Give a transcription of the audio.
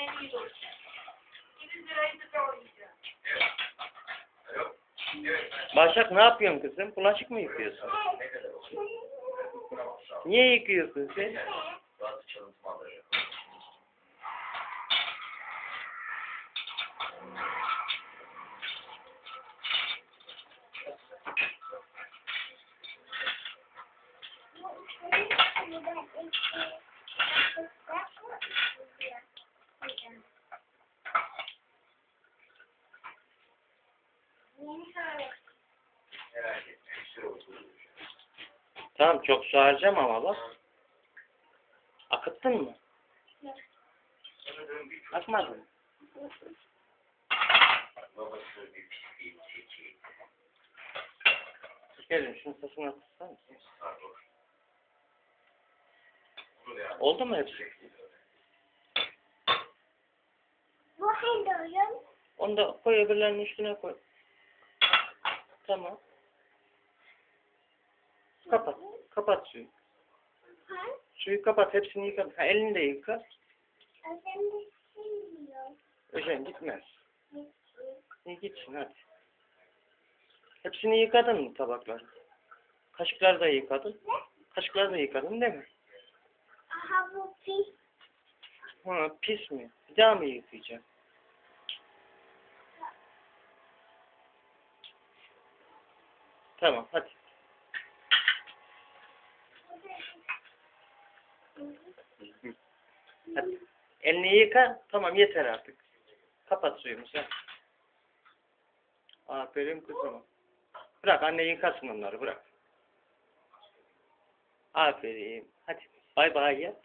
yemeğini yiyoruz. 200 lirayı da oynayacağım. Başak ne yapıyorsun kızım? Bulaşık mı yıkıyorsun? Niye yıkıyorsun sen? Bazı çalıntımaları. Bir oturur. Tamam çok su harcama ama bak. Akıttın mı? Akmadın mı? babası bir pisliğin çiçeği. Sarhoş. Bunu da yaptı. Oldu mu hepsi? Onu da koy öbürlerinin üstüne koy. Tamam. Kapat. Kapat suyu. Suyu kapat. Hepsini yıka. Ha, elini de yıka. Öjen gitmez. İyi gitsin hadi. Hepsini yıkadın mı tabakları? Kaşıkları da yıkadın. Kaşıkları da yıkadın değil mi? Aha bu pis. Ha, pis mi? Bir daha mı yıkayacağım? Tamam hadi. Hadi. Elini yıka. Tamam yeter artık. Kapat suyunu sen. Aferin kızım. Bırak anne yıkasın onları bırak. Aferin. Hadi bay bay yap.